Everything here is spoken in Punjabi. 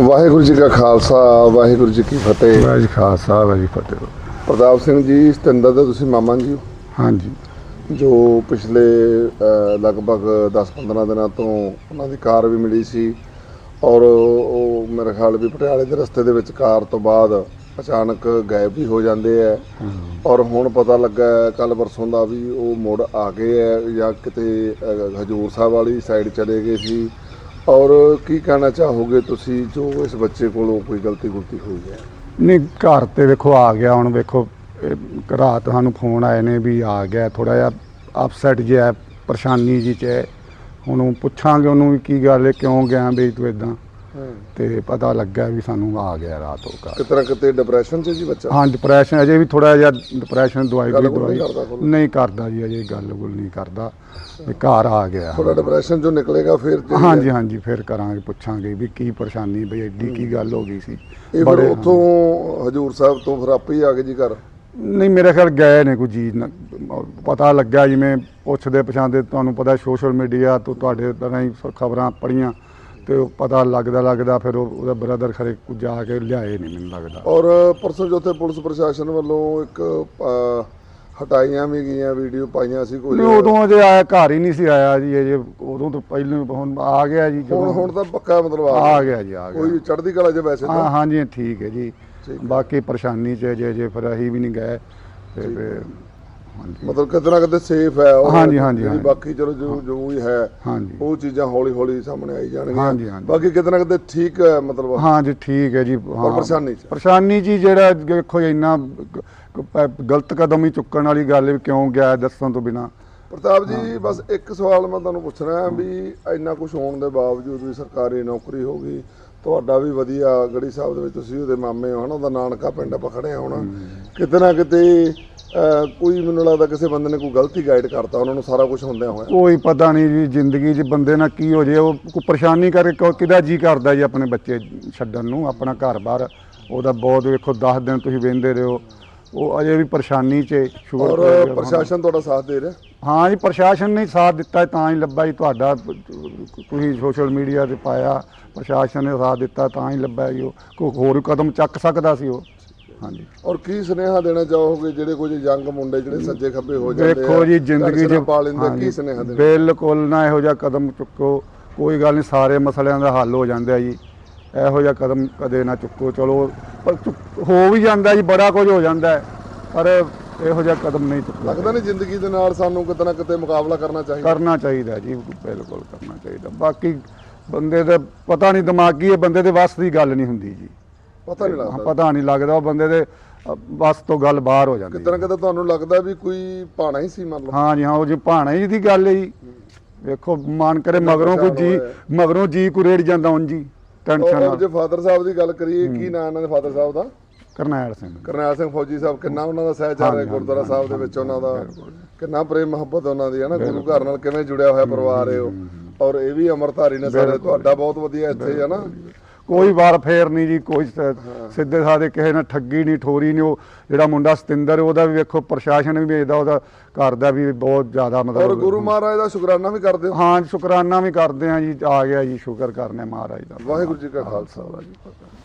ਵਾਹਿਗੁਰੂ ਜੀ ਕਾ ਖਾਲਸਾ ਵਾਹਿਗੁਰੂ ਜੀ ਕੀ ਫਤਿਹ। ਵਾਹਿਗੁਰੂ ਜੀ ਖਾਲਸਾ ਵਾਹਿਗੁਰੂ ਜੀ ਫਤਿਹ। ਪ੍ਰਤਾਪ ਸਿੰਘ ਜੀ ਸਤਿੰਦਰ ਦੇ ਤੁਸੀਂ ਮਾਮਾ ਜੀ ਹੋ, ਹਾਂਜੀ। ਜੋ ਪਿਛਲੇ ਅ, ਲਗਭਗ 10-15 ਦਿਨਾਂ ਤੋਂ ਉਹਨਾਂ ਦੀ ਕਾਰ ਵੀ ਮਿਲੀ ਸੀ ਔਰ ਉਹ ਮੇਰੇ ਖਿਆਲ ਵੀ ਪਟਿਆਲੇ ਦੇ ਰਸਤੇ ਦੇ ਵਿੱਚ ਕਾਰ ਤੋਂ ਬਾਅਦ ਅਚਾਨਕ ਗਾਇਬ ਵੀ ਹੋ ਜਾਂਦੇ ਐ ਔਰ ਹੁਣ ਪਤਾ ਲੱਗਾ ਕੱਲ ਪਰਸੋਂ ਦਾ ਵੀ ਉਹ ਮੁੜ ਆ ਗਏ ਐ ਜਾਂ ਕਿਤੇ ਅ, ਹਜੂਰ ਸਾਹਿਬ ਵਾਲੀ ਸਾਈਡ ਚਲੇ ਗਏ ਸੀ। ਔਰ ਕੀ ਕਹਿਣਾ ਚਾਹੋਗੇ ਤੁਸੀਂ ਜੋ ਇਸ ਬੱਚੇ ਕੋਲੋਂ ਕੋਈ ਗਲਤੀ ਗੁਲਤੀ ਹੋਈ ਹੈ ਨਹੀਂ, ਘਰ ਤੇ ਵੇਖੋ ਆ ਗਿਆ, ਹੁਣ ਵੇਖੋ, ਇਹ ਰਾਤ ਸਾਨੂੰ ਫੋਨ ਆਏ ਨੇ ਵੀ ਆ ਗਿਆ ਥੋੜਾ ਜਿਹਾ ਅਪਸੈਟ ਜਿਹਾ ਪਰੇਸ਼ਾਨੀ ਜੀ ਚ ਹੈ। ਹੁਣ ਉਹ ਪੁੱਛਾਂਗੇ ਉਹਨੂੰ ਵੀ ਕੀ ਗੱਲ ਹੈ, ਕਿਉਂ ਗਿਆ ਵੀ ਤੂੰ ਇਦਾਂ ਤੇ ਪਤਾ ਲੱਗਾ ਵੀ ਸਾਨੂੰ ਆ ਗਿਆ ਰਾਤ ਉਹ ਘਰ। ਕਿਤੇ ਨਾ ਕਿਤੇ ਡਿਪਰੈਸ਼ਨ 'ਚ ਜੀ ਬੱਚਾ? ਹਾਂ ਡਿਪਰੈਸ਼ਨ ਅਜੇ ਵੀ ਥੋੜਾ ਜਿਹਾ ਡਿਪਰੈਸ਼ਨ ਦਵਾਈ ਵੀ ਨਹੀਂ ਦਵਾਈ। ਕਰਦਾ ਖੁੱਲ੍ਹ? ਨਹੀਂ ਕਰਦਾ ਜੀ ਅਜੇ ਗੱਲ ਗੁੱਲ ਨਹੀਂ ਕਰਦਾ ਵੀ ਘਰ ਆ ਗਿਆ। ਥੋੜਾ ਡਿਪਰੈਸ਼ਨ ਚੋਂ ਨਿਕਲੇਗਾ ਫਿਰ ਜਿਹੜੀ ਹਾਂਜੀ ਹਾਂਜੀ ਫਿਰ ਕਰਾਂਗੇ ਪੁੱਛਾਂਗੇ ਵੀ ਕੀ ਪਰੇਸ਼ਾਨੀ ਬਈ ਐਡੀ ਕੀ ਗੱਲ ਹੋ ਗਈ ਸੀ। ਇਹ ਫਿਰ ਬੜੇ- ਉੱਥੋਂ ਹਜੂਰ ਸਾਹਿਬ ਤੋਂ ਫਿਰ ਆਪੇ ਹੀ ਆ ਗਏ ਜੀ ਘਰ? ਨਹੀਂ ਮੇਰੇ ਖਿਆਲ ਗਏ ਨੇ ਕੋਈ ਜੀ ਨ- ਪਤਾ ਲੱਗਾ ਜਿਵੇਂ ਪੁੱਛਦੇ ਪਛਾਣਦੇ ਤੁਹਾਨੂੰ ਪਤਾ ਸੋਸ਼ਲ ਮੀਡੀਆ ਤੋਂ ਤੁਹਾਡੇ ਤਰ੍ਹਾਂ ਹੀ ਖਬਰਾਂ ਪੜੀਆਂ ਤੇ ਉਹ ਪਤਾ ਲੱਗਦਾ ਲੱਗਦਾ ਫਿਰ ਉਹ- ਉਹਦਾ ਬ੍ਰਦਰ ਖਰੇ ਕੁ ਜਾ ਕੇ ਲਿਆਏ ਨਹੀਂ ਮੈਨੂੰ ਲੱਗਦਾ। ਔਰ ਪਰਸੋਂ ਜੋ ਉੱਥੇ ਪੁਲਿਸ ਪ੍ਰਸ਼ਾਸਨ ਵੱਲੋਂ ਇੱਕ ਅ, ਹਟਾਈਆਂ ਵੀ ਗਈਆਂ ਵੀਡੀਓ ਪਾਈਆਂ ਸੀ ਕੋਈ। ਨਹੀਂ ਉਦੋਂ ਅਜੇ ਆਇਆ ਘਰ ਹੀ ਨਹੀਂ ਸੀ ਆਇਆ ਜੀ ਅਜੇ। ਉਦੋਂ ਤੋਂ ਪਹਿਲਾਂ ਹੀ ਹੁਣ ਆ ਗਿਆ ਜੀ ਹੁਣ ਜਦੋਂ ਹੁਣ ਤਾਂ ਪੱਕਾ ਮਤਲਬ ਆ ਆ ਗਿਆ ਜੀ ਆ ਗਿਆ। ਕੋਈ ਚੜ੍ਹਦੀ ਕਲਾ 'ਚ ਵੈਸੇ ਹਾਂ ਤਾਂ ਹਾਂਜੀ ਠੀਕ ਹੈ ਜੀ। ਠੀਕ ਬਾਕੀ ਪਰੇਸ਼ਾਨੀ ਚ ਜੇ ਜੇ ਫਿਰ ਅਸੀਂ ਵੀ ਨਹੀਂ ਗਏ। ਤੇ ਫਿਰ ਹਾਂਜੀ। ਮਤਲਬ ਕਿਤੇ ਨਾ ਕਿਤੇ ਸੇਫ ਹੈ ਉਹ ਹਾਂਜੀ, ਹਾਂਜੀ, ਜਿਹੜੀ ਹਾਂਜੀ। ਬਾਕੀ ਚਲੋ ਜੋ ਜੋ ਵੀ ਹੈ ਹਾਂਜੀ। ਉਹ ਚੀਜ਼ਾਂ ਹੌਲੀ ਹੌਲੀ ਸਾਹਮਣੇ ਆਈ ਜਾਣਗੀਆਂ। ਹਾਂਜੀ, ਹਾਂਜੀ। ਬਾਕੀ ਕਿਤੇ ਨਾ ਕਿਤੇ ਠੀਕ ਹੈ ਮਤਲਬ। ਹਾਂ ਜੀ ਠੀਕ ਹੈ ਜੀ ਹਾਂ। ਪਰੇਸ਼ਾਨੀ ਚ। ਪਰੇਸ਼ਾਨੀ ਜੀ ਜਿਹੜਾ ਦੇਖੋ ਇੰਨਾ ਗ- ਗ- ਗਲਤ ਕਦਮ ਹੀ ਚੁੱਕਣ ਵਾਲੀ ਗੱਲ ਵੀ ਕਿਉਂ ਗਿਆ ਦੱਸਣ ਤੋਂ ਬਿਨਾ? ਪ੍ਰਤਾਪ ਜੀ ਬਸ ਇੱਕ ਸਵਾਲ ਮੈਂ ਤੁਹਾਨੂੰ ਪੁੱਛਣਾ ਹੈ ਵੀ ਇੰਨਾ ਕੁਝ ਹੋਣ ਦੇ ਬਾਵਜੂਦ ਵੀ ਸਰਕਾਰੀ ਨੌਕਰੀ ਹੋ ਗਈ ਤੁਹਾਡਾ ਵੀ ਵਧੀਆ ਗੜੀ ਸਾਹਿਬ ਦੇ ਵਿੱਚ ਤੁਸੀਂ ਉਹਦੇ ਮਾਮੇ ਹੋ ਹਨਾ ਉਹਦਾ ਨਾਨਕਾ ਪਿੰਡ ਆਪਾਂ ਖੜੇ ਹੁਣ। ਕਿਤੇ ਨਾ ਕਿਤੇ ਅਹ, ਕੋਈ ਮੈਨੂੰ ਲੱਗਦਾ ਕਿਸੇ ਬੰਦੇ ਨੇ ਕੋਈ ਗਲਤੀ ਗਾਈਡ ਕਰਤਾ ਉਹਨਾਂ ਨੂੰ ਸਾਰਾ ਕੁਝ ਹੁੰਦਿਆਂ ਹੋਇਆ। ਕੋਈ ਪਤਾ ਨਹੀਂ ਜੀ ਜ਼ਿੰਦਗੀ 'ਚ ਬੰਦੇ ਨਾਲ ਕੀ ਹੋ ਜੇ ਉਹ ਕੋਈ ਪਰੇਸ਼ਾਨੀ ਕਰਕੇ ਕੋਈ ਕਿਹਦਾ ਜੀ ਕਰਦਾ ਜੀ ਆਪਣੇ ਬੱਚੇ ਛੱਡਣ ਨੂੰ ਆਪਣਾ ਘਰ-ਬਾਰ। ਉਹਦਾ ਬਹੁਤ ਵੇਖੋ 10 ਦਿਨ ਤੁਸੀਂ ਵੇਂਦੇ ਰਹੋ। ਉਹ ਅਜੇ ਵੀ ਪਰੇਸ਼ਾਨੀ 'ਚ ਹੈ, ਸ਼ੁਗਰ ਔਰ ਪ੍ਰਸ਼ਾਸਨ ਤੁਹਾਡਾ ਸਾਥ ਦੇ ਰਿਹਾ? ਹਾਂ ਜੀ ਪ੍ਰਸ਼ਾਸਨ ਨੇ ਸਾਥ ਦਿੱਤਾ ਤਾਂ ਹੀ ਲੱਭਾ ਜੀ ਤੁਹਾਡਾ। ਤੁਸੀਂ ਸੋਸ਼ਲ ਮੀਡੀਆ ਤੇ ਪਾਇਆ ਪ੍ਰਸ਼ਾਸਨ ਨੇ ਸਾਥ ਦਿੱਤਾ ਤਾਂ ਹੀ ਲੱਭਾ ਜੀ ਉਹ। ਕੋਈ ਹੋਰ ਕਦਮ ਚੱਕ ਸਕਦਾ ਸੀ ਉਹ। ਹਾਂਜੀ। ਔਰ ਕੀ ਸੁਨੇਹਾ ਦੇਣਾ ਚਾਹੋਗੇ ਜਿਹੜੇ ਕੁਝ ਯੰਗ ਮੁੰਡੇ ਜਿਹੜੇ ਸੱਜੇ ਖੱਬੇ ਹੋ ਜਾਂਦੇ ਦੇਖੋ ਜੀ ਜ਼ਿੰਦਗੀ 'ਚ ਪਾ ਲੈਂਦੇ ਕੀ ਸੁਨੇਹਾ ਦੇਣਾ? ਬਿਲਕੁਲ ਨਾ ਇਹੋ ਜਿਹਾ ਕਦਮ ਚੁੱਕੋ। ਕੋਈ ਗੱਲ ਨਹੀਂ ਸਾਰੇ ਮਸਲਿਆਂ ਦਾ ਹੱਲ ਹੋ ਜਾਂਦਾ ਜੀ। ਇਹੋ ਜਿਹਾ ਕਦਮ ਕਦੇ ਨਾ ਚੁੱਕੋ ਚਲੋ। ਪਰ ਹੋ ਵੀ ਜਾਂਦਾ ਜੀ ਬੜਾ ਕੁਝ ਹੋ ਜਾਂਦਾ ਹੈ, ਪਰ ਇਹੋ ਜਿਹਾ ਕਦਮ ਨਹੀਂ ਚੁੱਕਣਾ ਲੱਗਦਾ ਨਹੀਂ ਜ਼ਿੰਦਗੀ ਦੇ ਨਾਲ ਸਾਨੂੰ ਕਿਤੇ ਨਾ ਕਿਤੇ ਮੁਕਾਬਲਾ ਕਰਨਾ ਚਾਹੀਦਾ? ਕਰਨਾ ਚਾਹੀਦਾ ਜੀ ਬਿਲਕੁਲ ਕਰਨਾ ਚਾਹੀਦਾ। ਬਾਕੀ ਬੰਦੇ ਦਾ ਪਤਾ ਨਹੀਂ ਦਿਮਾਗੀ ਇਹ ਬੰਦੇ ਦੇ ਵੱਸ ਦੀ ਗੱਲ ਨਹੀਂ ਹੁੰਦੀ ਜੀ। ਪਤਾ ਨਹੀਂ ਹਾਂ, ਲੱਗਦਾ ਪਤਾ ਨਹੀਂ ਲੱਗਦਾ ਉਹ ਬੰਦੇ ਦੇ ਅ, ਵੱਸ ਤੋਂ ਗੱਲ ਬਾਹਰ ਹੋ ਜਾਂਦੀ ਕਿਤੇ ਨਾ ਹੈ। ਕਿਤੇ ਤੁਹਾਨੂੰ ਲੱਗਦਾ ਵੀ ਕੋਈ ਭਾਣਾ ਹੀ ਸੀ ਮੰਨ ਲਓ ਹਾਂ ਜੀ ਹਾਂ ਉਹ ਜੀ ਭਾਣਾ ਜੀ ਦੀ ਗੱਲ ਹੈ ਜੀ। ਵੇਖੋ ਮਾਨ ਕਰੇ ਮਗਰੋਂ ਕੋਈ ਜੀ ਮਗਰੋਂ ਜੀ ਕੋ ਰੇੜ ਜਾਂਦਾ ਉਂਝ ਜੀ ਟੈਨਸ਼ਨ ਔਰ ਨਾਲ। ਜੇ ਫਾਦਰ ਸਾਹਿਬ ਦੀ ਗੱਲ ਕਰੀਏ ਕੀ ਨਾਂ ਇਹਨਾਂ ਦੇ ਫਾਦਰ ਸਾਹਿਬ ਦਾ? ਕਰਨੈਲ ਸਿੰਘ। ਕਰਨੈਲ ਸਿੰਘ ਫੌਜੀ ਸਾਹਿਬ ਕਿੰਨਾ ਉਹਨਾਂ ਦਾ ਸਹਿਚਾਰ ਹੈ ਗੁਰਦੁਆਰਾ ਸਾਹਿਬ ਦੇ ਵਿੱਚ ਉਹਨਾਂ ਦਾ ਕਿੰਨਾ ਪ੍ਰੇਮ ਮੁਹੱਬਤ ਉਹਨਾਂ ਦੀ ਹੈ ਨਾ ਗੁਰੂ ਘਰ ਨਾਲ ਕਿਵੇਂ ਜੁੜਿਆ ਹੋਇਆ ਪਰਿਵਾਰ ਹੈ ਉਹ। ਔਰ ਇਹ ਵੀ ਅਮਰਧਾਰੀ ਨੇ ਸਾਰੇ ਤੁਹਾਡਾ ਬਹੁਤ ਵਧੀਆ ਇੱਥੇ ਹੈ ਨਾ। ਕੋਈ ਵਾਰ ਫੇਰ ਨਹੀਂ ਜੀ ਕੋਈ ਸ- ਸਿੱਧੇ ਸਾਦੇ ਕਿਸੇ ਨਾਲ ਠੱਗੀ ਨਹੀਂ ਠੋਰੀ ਨਹੀਂ ਉਹ ਜਿਹੜਾ ਮੁੰਡਾ ਸਤਿੰਦਰ ਉਹਦਾ ਵੀ ਵੇਖੋ ਪ੍ਰਸ਼ਾਸਨ ਵੀ ਵੇਚਦਾ ਉਹਦਾ ਘਰ ਦਾ ਵੀ ਬਹੁਤ ਜ਼ਿਆਦਾ ਔਰ ਮਤਲਬ ਗੁਰੂ ਮਹਾਰਾਜ ਦਾ ਸ਼ੁਕਰਾਨਾ ਵੀ ਕਰਦੇ ਹੋ? ਹਾਂ ਸ਼ੁਕਰਾਨਾ ਵੀ ਕਰਦੇ ਆ ਜੀ ਆ ਗਿਆ ਜੀ ਸ਼ੁਕਰ ਕਰਨੇ ਮਹਾਰਾਜ ਦਾ। ਵਾਹਿਗੁਰੂ ਜੀ ਕਾ ਖਾਲਸਾ। ਵਾਹਿਗੁਰੂ ਜੀ ਕੀ ਫਤਿਹ।